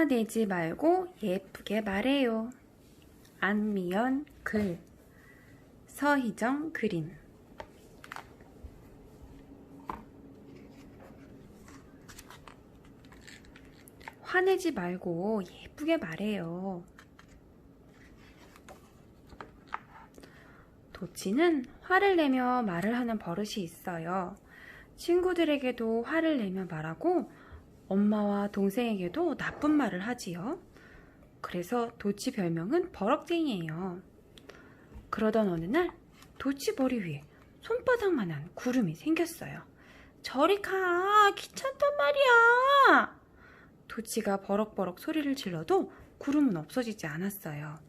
화내지 말고 예쁘게 말해요. 안미연 글 서희정 그림 화내지 말고 예쁘게 말해요. 도치는 화를 내며 말을 하는 버릇이 있어요. 친구들에게도 화를 내며 말하고 엄마와 동생에게도 나쁜 말을 하지요. 그래서 도치 별명은 버럭쟁이에요. 그러던 어느 날 도치 머리 위에 손바닥만한 구름이 생겼어요. 저리 가! 귀찮단 말이야! 도치가 버럭버럭 소리를 질러도 구름은 없어지지 않았어요.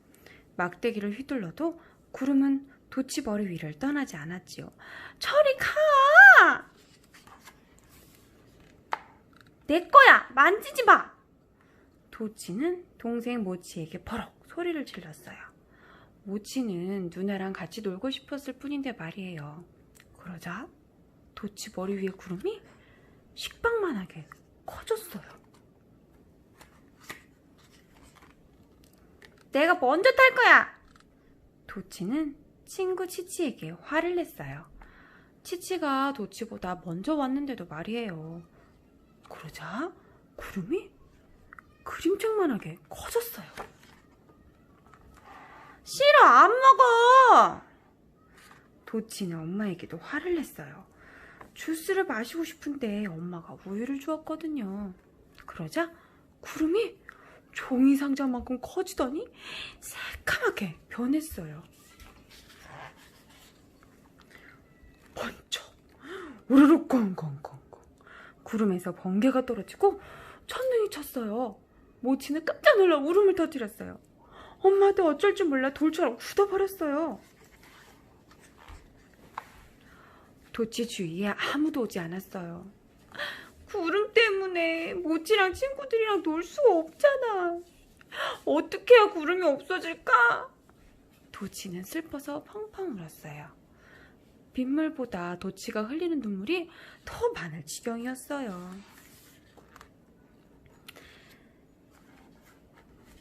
막대기를 휘둘러도 구름은 도치 머리 위를 떠나지 않았지요. 저리 가! 내 거야! 만지지 마! 도치는 동생 모치에게 버럭 소리를 질렀어요. 모치는 누나랑 같이 놀고 싶었을 뿐인데 말이에요. 그러자 도치 머리 위에 구름이 식빵만하게 커졌어요. 내가 먼저 탈 거야! 도치는 친구 치치에게 화를 냈어요. 치치가 도치보다 먼저 왔는데도 말이에요. 그러자 구름이 그림책만하게 커졌어요. 싫어, 안 먹어! 도치는 엄마에게도 화를 냈어요. 주스를 마시고 싶은데 엄마가 우유를 주었거든요. 그러자 구름이 종이 상자만큼 커지더니 새까맣게 변했어요. 번쩍 우르르 꽝꽝꽝꽝 구름에서 번개가 떨어지고 천둥이 쳤어요. 모치는 깜짝 놀라 울음을 터뜨렸어요. 엄마도 어쩔 줄 몰라 돌처럼 굳어버렸어요. 도치 주위에 아무도 오지 않았어요. 구름 때문에 모치랑 친구들이랑 놀 수가 없잖아. 어떻게 해야 구름이 없어질까? 도치는 슬퍼서 펑펑 울었어요. 빗물보다 도치가 흘리는 눈물이 더 많을 지경이었어요.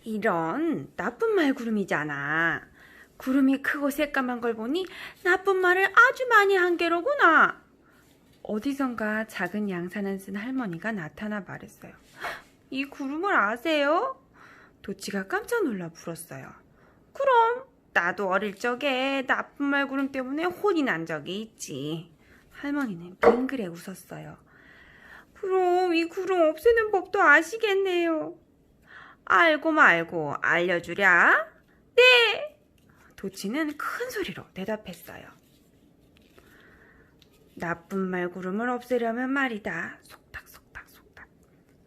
이런 나쁜 말 구름이잖아. 구름이 크고 새까만 걸 보니 나쁜 말을 아주 많이 한 게로구나. 어디선가 작은 양산을 쓴 할머니가 나타나 말했어요. 이 구름을 아세요? 도치가 깜짝 놀라 물었어요. 그럼 나도 어릴 적에 나쁜 말 구름 때문에 혼이 난 적이 있지. 할머니는 빙그레 웃었어요. 그럼 이 구름 없애는 법도 아시겠네요. 알고 말고 알려주랴? 네! 도치는 큰 소리로 대답했어요. 나쁜 말 구름을 없애려면 말이다. 속닥속닥 속닥.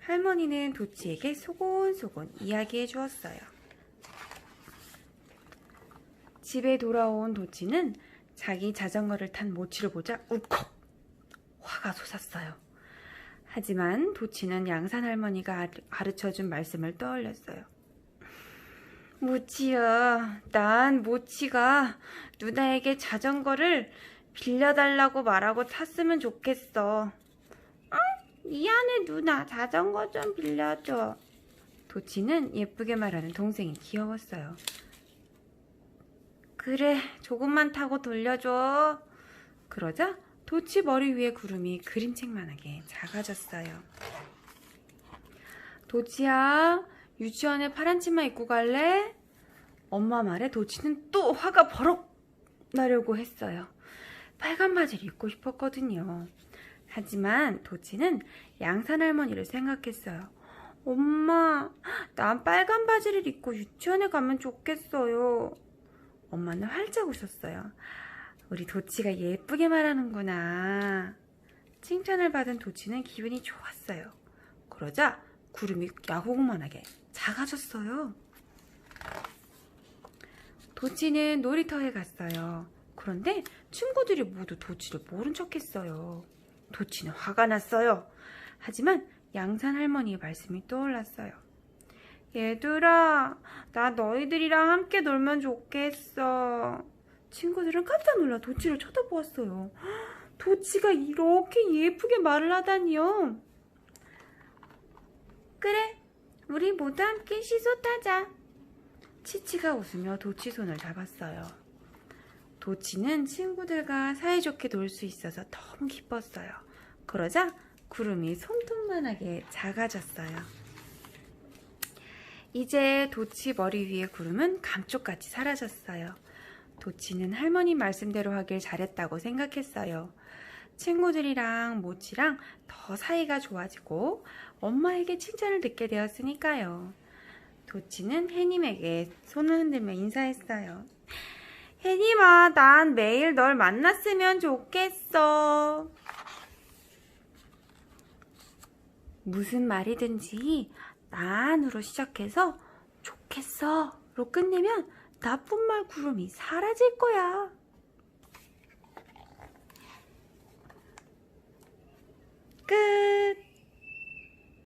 할머니는 도치에게 소곤소곤 이야기해 주었어요. 집에 돌아온 도치는 자기 자전거를 탄 모치를 보자 울컥 화가 솟았어요. 하지만 도치는 양산 할머니가 가르쳐준 말씀을 떠올렸어요. 모치야, 난 모치가 누나에게 자전거를 빌려달라고 말하고 탔으면 좋겠어. 응? 미안해 누나, 자전거 좀 빌려줘. 도치는 예쁘게 말하는 동생이 귀여웠어요. 그래, 조금만 타고 돌려줘. 그러자 도치 머리 위에 구름이 그림책만하게 작아졌어요. 도치야, 유치원에 파란 치마 입고 갈래? 엄마 말에 도치는 또 화가 버럭 나려고 했어요. 빨간 바지를 입고 싶었거든요. 하지만 도치는 양산 할머니를 생각했어요. 엄마, 난 빨간 바지를 입고 유치원에 가면 좋겠어요. 엄마는 활짝 웃었어요. 우리 도치가 예쁘게 말하는구나. 칭찬을 받은 도치는 기분이 좋았어요. 그러자 구름이 야구공만하게 작아졌어요. 도치는 놀이터에 갔어요. 그런데 친구들이 모두 도치를 모른 척 했어요. 도치는 화가 났어요. 하지만 양산 할머니의 말씀이 떠올랐어요. 얘들아, 나 너희들이랑 함께 놀면 좋겠어. 친구들은 깜짝 놀라 도치를 쳐다보았어요. 도치가 이렇게 예쁘게 말을 하다니요. 그래, 우리 모두 함께 시소 타자. 치치가 웃으며 도치 손을 잡았어요. 도치는 친구들과 사이좋게 놀 수 있어서 너무 기뻤어요. 그러자 구름이 손톱만하게 작아졌어요. 이제 도치 머리 위에 구름은 감쪽같이 사라졌어요. 도치는 할머니 말씀대로 하길 잘했다고 생각했어요. 친구들이랑 모치랑 더 사이가 좋아지고 엄마에게 칭찬을 듣게 되었으니까요. 도치는 해님에게 손을 흔들며 인사했어요. 해님아, 난 매일 널 만났으면 좋겠어. 무슨 말이든지 난으로 시작해서 좋겠어로 끝내면 나쁜 말 구름이 사라질 거야. 끝.